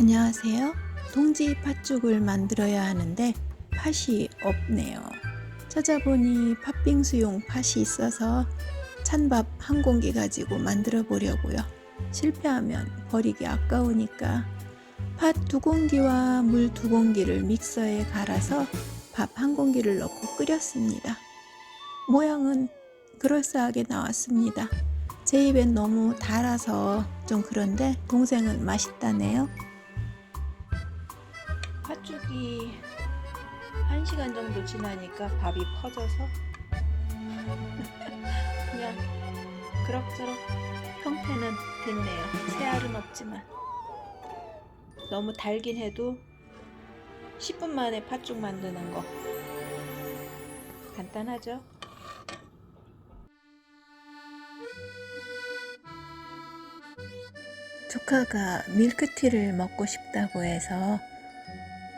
안녕하세요. 동지 팥죽을 만들어야 하는데 팥이 없네요. 찾아보니 팥빙수용 팥이 있어서 찬밥 한 공기 가지고 만들어 보려고요. 실패하면 버리기 아까우니까 팥 두 공기와 물 두 공기를 믹서에 갈아서 밥 한 공기를 넣고 끓였습니다. 모양은 그럴싸하게 나왔습니다. 제 입엔 너무 달아서 좀 그런데 동생은 맛있다네요. 팥죽이 1시간 정도 지나니까 밥이 퍼져서 그냥 그럭저럭 형태는 됐네요. 새알은 없지만 너무 달긴 해도 10분 만에 팥죽 만드는 거 간단하죠? 조카가 밀크티를 먹고 싶다고 해서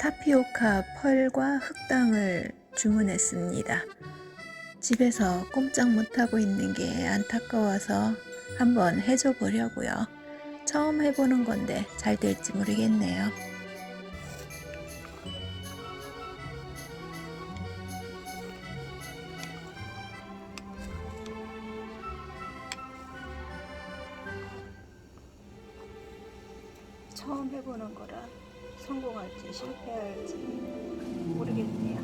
타피오카 펄과 흑당을 주문했습니다. 집에서 꼼짝 못하고 있는 게 안타까워서 한번 해줘 보려고요. 처음 해보는 건데 잘 될지 모르겠네요. 처음 해보는 거라 성공할지 실패할지 모르겠네요.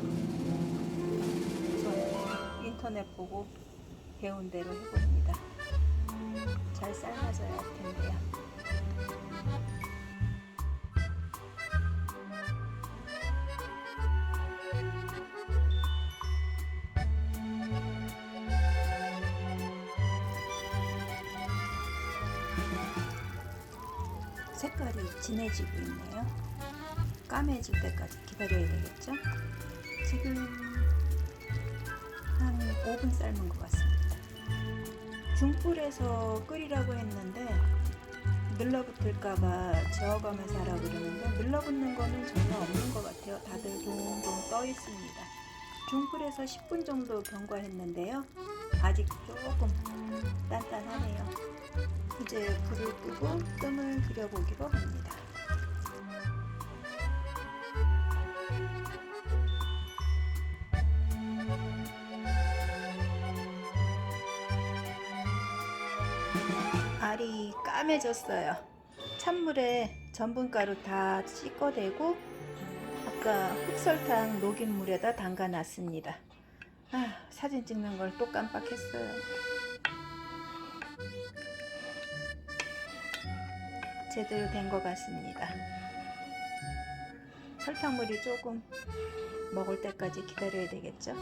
저는 인터넷 보고 배운 대로 해봅니다. 잘 삶아져야 할 텐데요. 색깔이 진해지고 있네요. 까매질 때까지 기다려야 되겠죠? 지금 한 5분 삶은 것 같습니다. 중불에서 끓이라고 했는데 늘러붙을까봐 저어가면서 하라고 그러는데 늘러붙는 거는 전혀 없는 것 같아요. 다들 동동 떠 있습니다. 중불에서 10분 정도 경과했는데요. 아직 조금 단단하네요. 이제 불을 끄고 뜸을 들여보기로 합니다. 알이 까매졌어요. 찬물에 전분가루 다 씻어대고 아까 흑설탕 녹인 물에다 담가 놨습니다. 아, 사진 찍는 걸 또 깜빡했어요. 제대로 된 것 같습니다. 설탕물이 조금 먹을 때까지 기다려야 되겠죠?